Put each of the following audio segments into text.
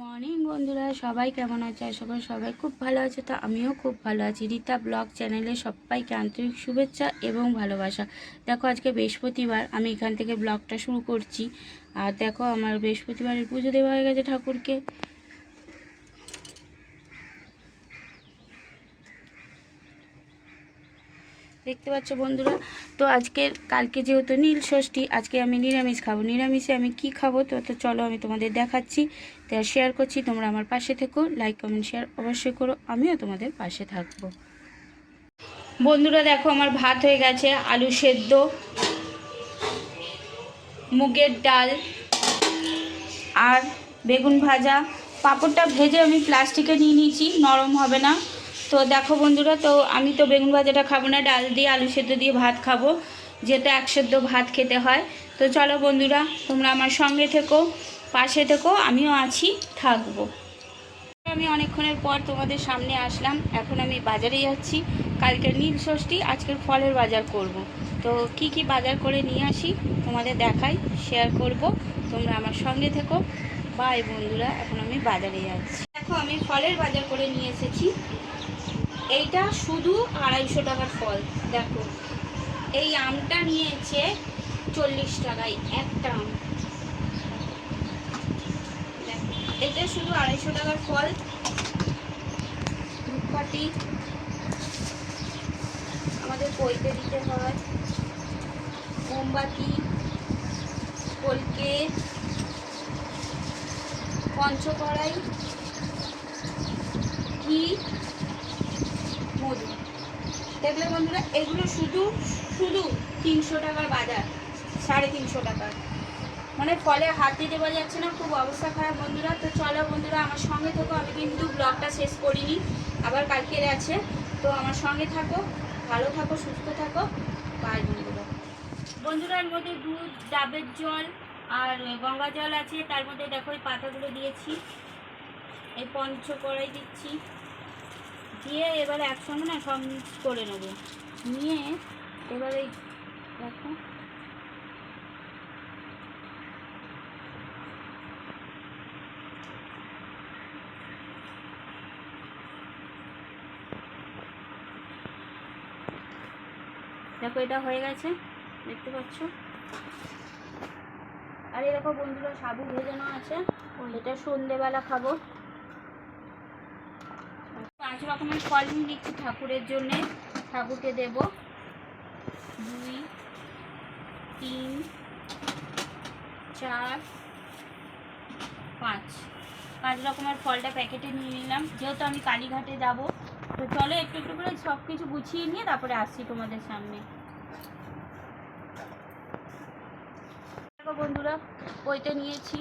Morning বন্ধুরা, সবাই কেমন আছে? আশা করি সবাই খুব ভালো আছে। তো আমিও খুব ভালো আছি। রীতা ব্লগ চ্যানেলে সবাইকে আন্তরিক শুভেচ্ছা এবং ভালোবাসা। দেখো, আজকে বৃহস্পতিবার, আমি এখান থেকে ব্লগটা শুরু করছি। আর দেখো, আমার বৃহস্পতিবারের পুজো দেওয়া হয়ে গেছে ঠাকুরকে। দেখতে পাচ্ছ বন্ধুরা? তো আজকে, কালকে যেহেতু নীল ষষ্ঠী, আজকে আমি নিরামিষ খাব। নিরামিষে আমি কি খাব? তো তো চলো আমি তোমাদের দেখাচ্ছি। তো শেয়ার করছি, তোমরা আমার পাশে থেকো। লাইক কমেন্ট শেয়ার অবশ্যই করো। আমিও তোমাদের পাশে থাকব। বন্ধুরা, দেখো আমার ভাত হয়ে গেছে, আলু সেদ্ধ, মুগের ডাল আর বেগুন ভাজা। পাঁপড়টা ভেজে আমি প্লাস্টিকে নিয়ে নিয়েছি, নরম হবে না। তো দেখো বন্ধুরা, তো আমি তো বেগুন ভাজাটা খাব না, ডাল দিয়ে, আলু সেদ্ধ দিয়ে ভাত খাব, যেহেতু এক সেদ্ধ ভাত খেতে হয়। তো চলো বন্ধুরা, তোমরা আমার সঙ্গে থেকো, পাশে থেকো, আমিও আছি, থাকব। আমি অনেকক্ষণের পর তোমাদের সামনে আসলাম, এখন আমি বাজারে যাচ্ছি, কালকের নীল ষষ্ঠী, আজকের ফলের বাজার করব। তো কি কি বাজার করে নিয়ে আসি, তোমাদের দেখাই শেয়ার করব, তোমরা আমার সঙ্গে থেকো। বাই বন্ধুরা, এখন আমি বাজারে যাচ্ছি। দেখো, আমি ফলের বাজার করে নিয়ে এসেছি। এইটা শুধু আড়াইশো টাকার ফল, দেখো। এই আমটা নিয়েছে চল্লিশ টাকায় একটা আম। এটা শুধু আড়াইশো টাকার ফল। ধূপকাঠি আমাদের বইতে দিতে হয়। মোমবাতি, কলকে, পঞ্চকড়াই ঘি মধু দেখলে বন্ধুরা, এগুলো শুধু শুধু তিনশো টাকার বাজার, সাড়ে তিনশো টাকার। মানে ফলে হাত দিতে পারা যাচ্ছে না, খুব অবস্থা খারাপ বন্ধুরা। তো চলো বন্ধুরা, আমার সঙ্গে থাকো, আমি কিন্তু ব্লগটা শেষ করিনি, আবার কালকের আছে। তো আমার সঙ্গে থাকো, ভালো থাকো, সুস্থ থাকো। বাই বন্ধুরা। বন্ধুরার মধ্যে দুধ, ডাবের জল আর গঙ্গা জল আছে। তার মধ্যে দেখো, এই পাতাগুলো দিয়েছি। এই পঞ্চ কড়াই দিচ্ছি। দিয়ে এবারে একসঙ্গে না সব মিক্স করে নেব। নিয়ে এবারে দেখো। দেখো, এটা হয়ে গেছে, দেখতে পাচ্ছ? আর এরকম বন্ধুরা, সাবু ভেজানো আছে। এটা সন্ধেবেলা খাব। রকমের ফল নিয়ে নিচ্ছি ঠাকুরের জন্যে। ঠাকুরকে দেব। দুই, তিন, চার, পাঁচ। পাঁচ রকমের ফলটা প্যাকেটে নিয়ে নিলাম। যেহেতু আমি কালীঘাটে যাব, তো চলো একটু একটু করে সব কিছু গুছিয়ে নিয়ে তারপরে আসছি তোমাদের সামনে। বন্ধুরা বইতে নিয়েছি।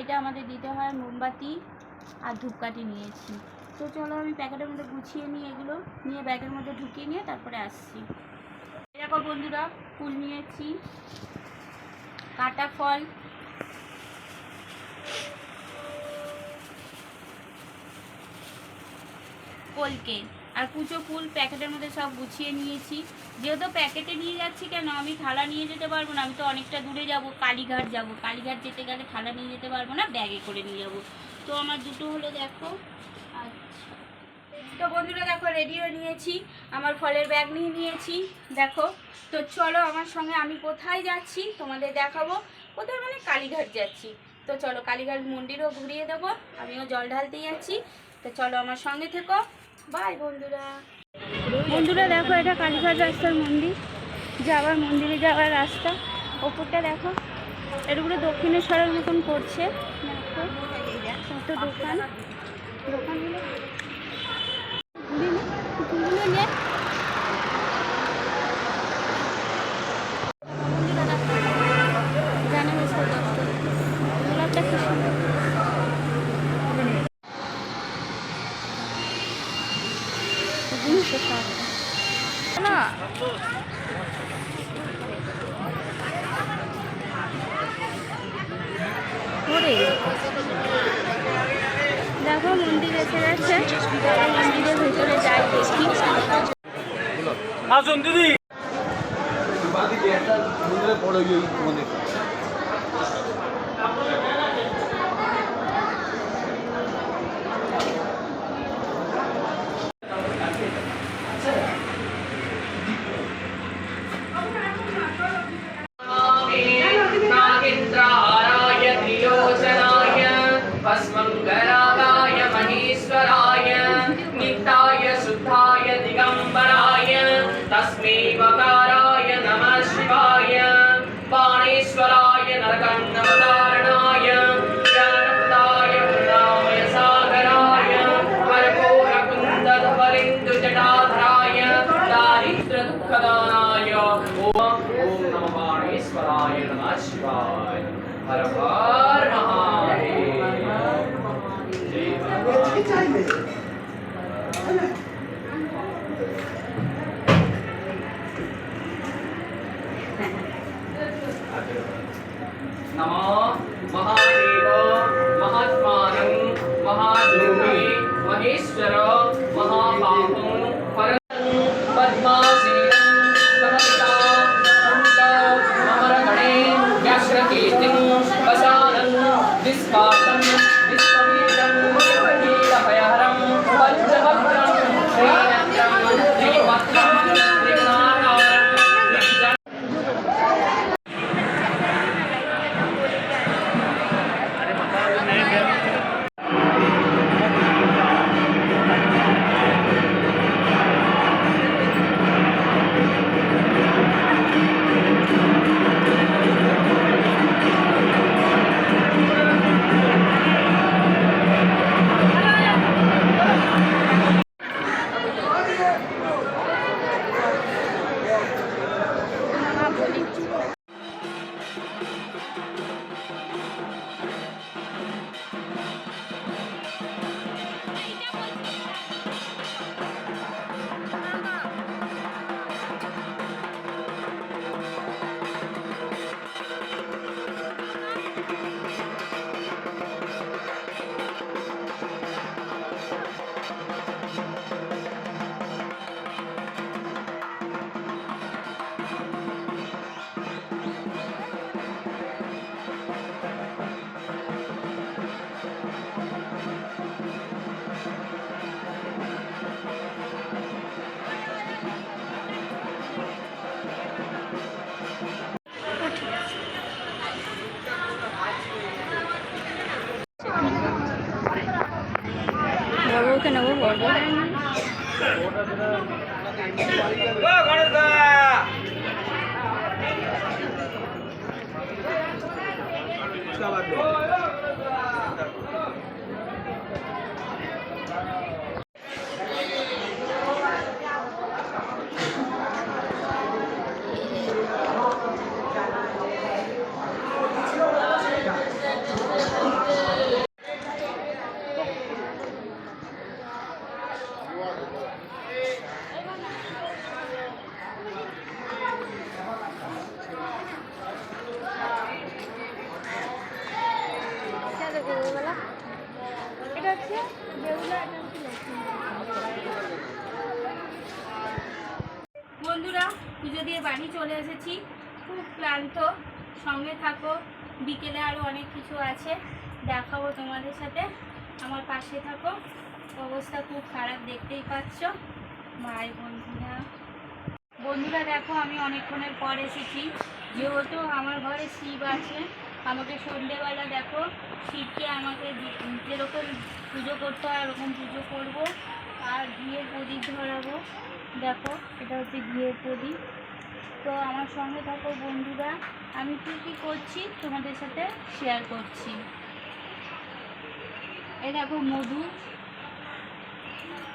এটা আমাদের দিতে হয় মোমবাতি আর ধূপকাঠি নিয়েছি। তো চলো আমি প্যাকেটের মধ্যে গুছিয়ে নিই এগুলো। নিয়ে ব্যাগের মধ্যে ঢুকিয়ে নিয়ে তারপরে আসছি। এরকম বন্ধুরা, ফুল নিয়েছি। কাটা ফল। কলকে। আর কুচো ফুল প্যাকেটের মধ্যে সব গুছিয়ে নিয়েছি। যেহেতু প্যাকেটে নিয়ে যাচ্ছি কেন? আমি থালা নিয়ে যেতে পারব না। আমি তো অনেকটা দূরে যাব, কালীঘাট যাব। কালীঘাট যেতে গেলে থালা নিয়ে যেতে পারব না, ব্যাগে করে নিয়ে যাব। তো আমার দুটো হলো দেখো তো বন্ধুরা দেখো রেডি হয়ে নিয়েছি। আমার ফলের ব্যাগ নিয়ে নিয়েছি। দেখো, তো চলো আমার সঙ্গে আমি কোথায় যাচ্ছি তোমাদের দেখাবো। কোথায় মানে কালীঘাট যাচ্ছি। তো চলো কালীঘাট মন্দিরও ঘুরিয়ে দেবো। আমিও জল ঢালতে যাচ্ছি। তো চলো আমার সঙ্গে থেকো। বাই বন্ধুরা। বন্ধুরা দেখো, এটা কালীঘাট রাস্তার মন্দির। যাওয়ার মন্দিরে যাওয়ার রাস্তা। ওপরটা দেখো এগুলো দক্ষিণেশ্বরের মতন করছে। দেখো, কত দোকান। দোকানগুলো ঘুরিয়ে নে জানা গেছে গোলাপটা কি সুন্দর জিনিসটা সব না ওরে দেখো মন্দির এসে গেছে মন্দিরের ভেতরে যাই দেখি আসুন দিদি। বাদিকে একটা মন্দিরে পড়ে মন্দির तस्मै वकाराय नमः शिवाय पाणेश्वराय नरकन्नवतारणाय प्रारब्धाय प्रणामय सागराय वरकोरकुन्दधवलिन्दुजटाधराय दारिद्रदुःखदानाय ॐ ॐ नमः पाणेश्वराय नमः शिवाय हर हर नमो महादेव महात्मानं महाधूमे महेश्वर महापापं বড়বউকে দিয়ে বাড়ি চলে এসেছি। খুব ক্লান্ত। সঙ্গে থাকো। বিকেলে আরও অনেক কিছু আছে। দেখাবো তোমাদের সাথে। আমার পাশে থাকো। অবস্থা খুব খারাপ, দেখতেই পাচ্ছ। ভাই বন্ধুরা। বন্ধুরা, দেখো, আমি অনেকক্ষণের পর এসেছি। যেহেতু আমার ঘরে শিব আছে, আমাকে সন্ধেবেলা, দেখো, শিবকে আমাকে যেরকম পুজো করতে হয়, ওরকম পুজো করব। আর ঘিয়ের প্রদীপ ধরাবো। দেখো, এটা হচ্ছে ঘিয়ের প্রদীপ। তো আমার সঙ্গে থাকো বন্ধুরা, আমি কী কী করছি তোমাদের সাথে শেয়ার করছি। এই দেখো মধু।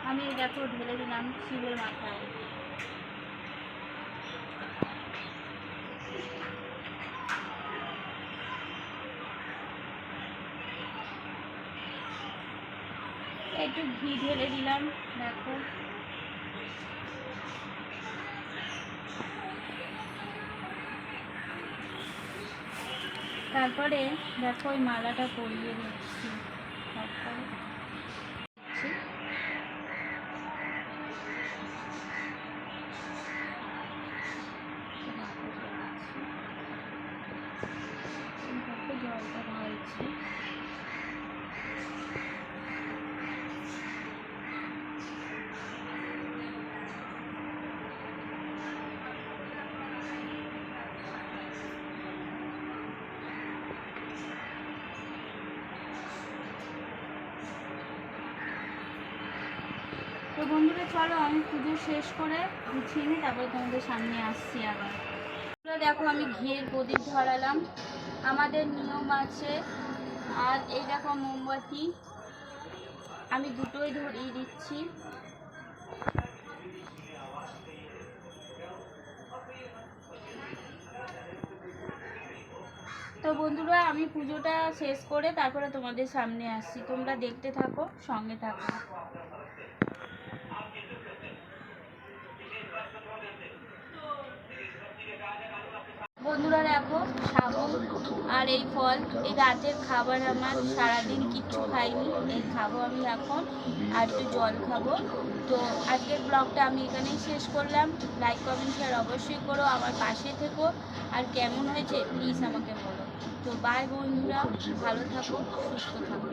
আমি দেখো ঢেলে দিলাম শিবের মাথায়। একটু ঘি ঢেলে দিলাম, দেখো। তারপরে দেখো ওই মালাটা পরিয়ে দিচ্ছি। তো বন্ধুরা, চলো আমি পুজো শেষ করে গুছিয়ে নিই, তারপরে তোমাদের সামনে আসছি আবার। দেখো আমি ঘিয়ের প্রদীপ ধরালাম। আমাদের নিয়ম আছে, আর এই দেখো মোমবাতি। আমি দুটোই ধরিয়ে দিচ্ছি। তো বন্ধুরা, আমি পুজোটা শেষ করে তারপরে তোমাদের সামনে আসছি। তোমরা দেখতে থাকো, সঙ্গে থাকো। বন্ধুরা দেখো সাবু আর এই ফল, এই রাতের খাবার আমার সারাদিন কিচ্ছু খাইনি। এই খাব আমি এখন, আর একটু জল খাব। তো আজকের ব্লগটা আমি এখানেই শেষ করলাম। লাইক কমেন্ট শেয়ার অবশ্যই করো, আমার পাশে থেকো। আর কেমন হয়েছে প্লিজ আমাকে বলো। তো বাই বন্ধুরা, ভালো থাকো, সুস্থ থাকো।